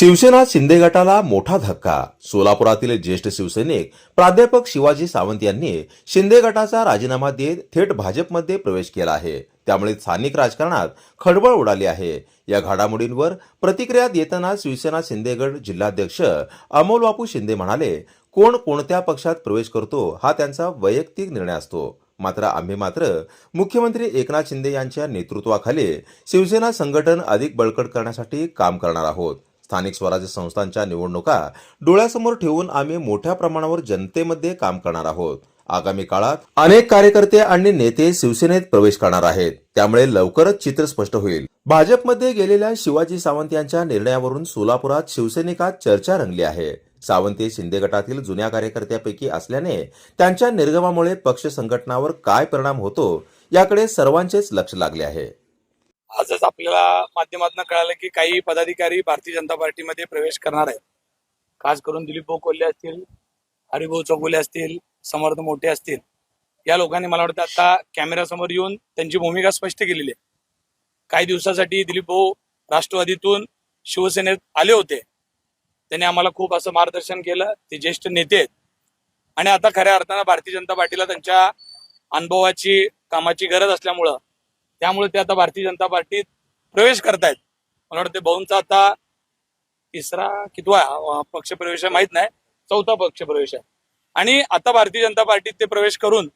शिवसेना शिंदे गटाला मोठा धक्का. सोलापुरातील ज्येष्ठ शिवसैनिक प्राध्यापक शिवाजी सावंत यांनी शिंदे गटाचा राजीनामा देत थेट भाजपमध्ये प्रवेश केला आहे. त्यामुळे स्थानिक राजकारणात खळबळ उडाली आहे. या घडामोडींवर प्रतिक्रिया देताना शिवसेना शिंदेगड जिल्हाध्यक्ष अमोल बापू शिंदे म्हणाले कोण कोणत्या पक्षात प्रवेश करतो हा त्यांचा वैयक्तिक निर्णय असतो. मात्र आम्ही मात्र मुख्यमंत्री एकनाथ शिंदे यांच्या नेतृत्वाखाली शिवसेना संघटन अधिक बळकट करण्यासाठी काम करणार आहोत. स्थानिक स्वराज्य संस्थांच्या निवडणुका डोळ्यासमोर ठेवून आम्ही मोठ्या प्रमाणावर जनतेमध्ये काम करणार आहोत. आगामी काळात अनेक कार्यकर्ते आणि नेते शिवसेनेत प्रवेश करणार आहेत. त्यामुळे लवकरच चित्र स्पष्ट होईल. भाजपमध्ये गेलेल्या शिवाजी सावंत यांच्या निर्णयावरून सोलापुरात शिवसैनिकात चर्चा रंगली आहे. सावंत हे शिंदे गटातील जुन्या कार्यकर्त्यापैकी असल्याने त्यांच्या निर्गमामुळे पक्ष संघटनावर काय परिणाम होतो याकडे सर्वांचेच लक्ष लागले आहे. आजच आपल्याला माध्यमातून कळालं की काही पदाधिकारी भारतीय जनता पार्टीमध्ये प्रवेश करणार आहेत. खास करून दिलीप भाऊ कोल्हे असतील हरिभाऊ चौगुले असतील समर्थ मोठे असतील. या लोकांनी मला वाटतं आता कॅमेऱ्यासमोर येऊन त्यांची भूमिका स्पष्ट केलेली आहे. काही दिवसासाठी दिलीप भाऊ राष्ट्रवादीतून शिवसेनेत आले होते. त्यांनी आम्हाला खूप असं मार्गदर्शन केलं. ते ज्येष्ठ नेते आहेत. आणि आता खऱ्या अर्थानं भारतीय जनता पार्टीला त्यांच्या अनुभवाची कामाची गरज असल्यामुळं त्यामुळे ते आता भारतीय जनता पार्टीत प्रवेश करतायत. मला वाटतं भाऊंचा आता तिसरा कितवा पक्ष प्रवेश आहे माहीत नाही. चौथा पक्ष प्रवेश आहे. आणि आता भारतीय जनता पार्टीत ते प्रवेश करून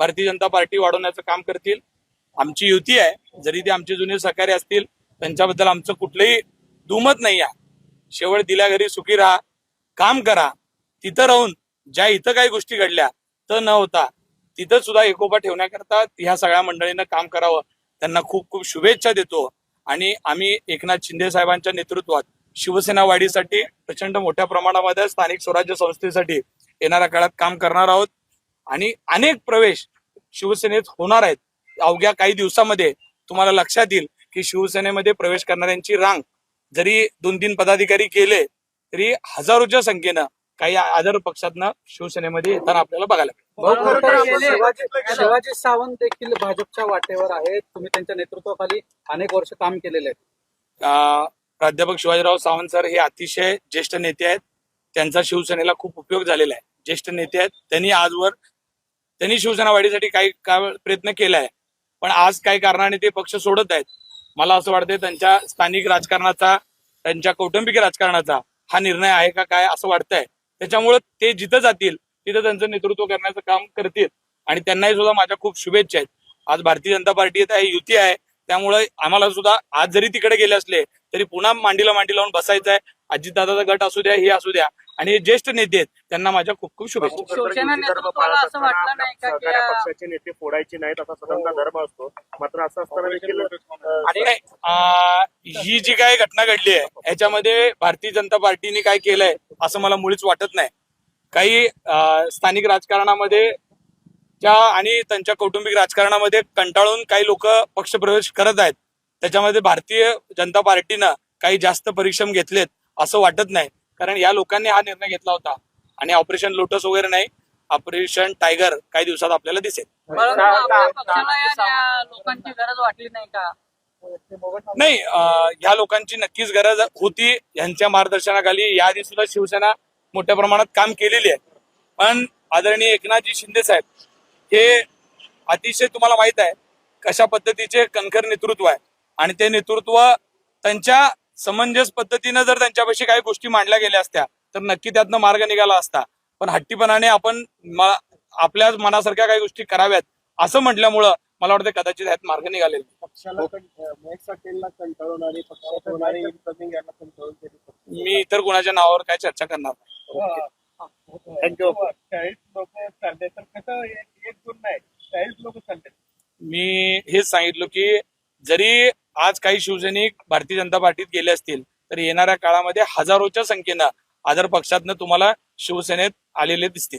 भारतीय जनता पार्टी वाढवण्याचं काम करतील. आमची युती आहे. जरी ते आमचे जुने सहकारी असतील त्यांच्याबद्दल आमचं कुठलंही दुमत नाही आहे शेवट दिल्या घरी सुखी राहा काम करा. तिथं राहून ज्या इथं काही गोष्टी घडल्या तर न होता तिथं सुद्धा एकोपा ठेवण्याकरता ह्या सगळ्या मंडळींना काम करावं. त्यांना खूप खूप शुभेच्छा देतो. आणि आम्ही एकनाथ शिंदे साहेबांच्या नेतृत्वात शिवसेना वाढीसाठी प्रचंड मोठ्या प्रमाणामध्ये स्थानिक स्वराज्य संस्थेसाठी येणाऱ्या काळात काम करणार आहोत. आणि अनेक प्रवेश शिवसेनेत होणार आहेत. अवघ्या काही दिवसामध्ये तुम्हाला लक्षात येईल की शिवसेनेमध्ये प्रवेश करणाऱ्यांची रांग जरी दोन तीन पदाधिकारी केले तरी हजारोच्या संख्येनं काही आदर पक्षातनं शिवसेनेमध्ये येताना आपल्याला बघायला मिळेल. भाऊ, खरं तर शिवाजी शिवाजी सावंत देखील भाजपच्या वाटेवर आहेत. तुम्ही त्यांच्या नेतृत्वाखाली अनेक वर्ष काम केलेले आहे अं, प्राध्यापक शिवाजीराव सावंत सर हे अतिशय ज्येष्ठ नेते आहेत. त्यांचा शिवसेनेला खूप उपयोग झालेला आहे. ज्येष्ठ नेते आहेत. त्यांनी आजवर त्यांनी शिवसेना वाढीसाठी काही काळ प्रयत्न केलाय. पण आज काही कारणाने ते पक्ष सोडत आहेत? मला असं वाटतंय त्यांच्या स्थानिक राजकारणाचा त्यांच्या कौटुंबिक राजकारणाचा हा निर्णय आहे का काय असं वाटतंय. त्याच्यामुळे ते जिथं जातील तिथं त्यांचं नेतृत्व करण्याचं काम करतील. आणि त्यांनाही सुद्धा माझ्या खूप शुभेच्छा आहेत. आज भारतीय जनता पार्टी आहे युती आहे. त्यामुळे आम्हाला सुद्धा आज जरी तिकडे गेले असले तरी पुन्हा मांडीला मांडी लावून बसायचं आहे अजितदादाचा गट असू द्या हे असू द्या. आणि हे ज्येष्ठ नेते आहेत त्यांना माझ्या खूप खूप शुभेच्छा. शिवसेना नेतृत्वाला असं वाटलं नाही का की सहकार्या या- पक्षाचे नेते फोडायचे नाहीत असा स्वतंत्र धर्म असतो. मात्र असं असताना देखील आणि ही जी काय घटना घडली आहे याच्यामध्ये भारतीय जनता पार्टीने काय केलंय असं मला मुळीच वाटत नाही. काही स्थानिक राजकारणामध्ये त्या आणि त्यांच्या कौटुंबिक राजकारणामध्ये कंटाळून काही लोक पक्षप्रवेश करत आहेत त्याच्यामध्ये भारतीय जनता पार्टीनं काही जास्त परिश्रम घेतलेत असं वाटत नाही. कारण या लोकांनी हा निर्णय घेतला होता आणि ऑपरेशन लोटस वगैरे नाही ऑपरेशन टायगर काही दिवसात आपल्याला दिसेल. या- या लोकांची गरज वाटली नाही का? नाही अं, ह्या लोकांची नक्कीच गरज होती यांच्या मार्गदर्शनाखाली. याआधी सुद्धा शिवसेना मोठ्या प्रमाणात काम केलेली आहे. पण आदरणीय एकनाथजी शिंदे साहेब हे अतिशय तुम्हाला माहीत आहे कशा पद्धतीचे कणखर नेतृत्व आहे. आणि ते नेतृत्व त्यांच्या समंजस पद्धतीनं जर त्यांच्यापाशी काही गोष्टी मांडल्या गेल्या असत्या तर नक्की त्यातनं मार्ग निघाला असता. पण हट्टीपणाने आपण आपल्या मनासारख्या काही गोष्टी कराव्यात असं म्हटल्यामुळं मला वाटतं कदाचित ह्यात मार्ग निघालेला मी इतर कुणाच्या नावावर काय चर्चा करणार नाही. चालले. मी हेच सांगितलं की जरी आज काही शिवसैनिक भारतीय जनता पार्टीत गेले असतील तर येणाऱ्या काळामध्ये हजारोच्या संख्येनं आदर पक्षातनं तुम्हाला शिवसेनेत आलेले दिसतील.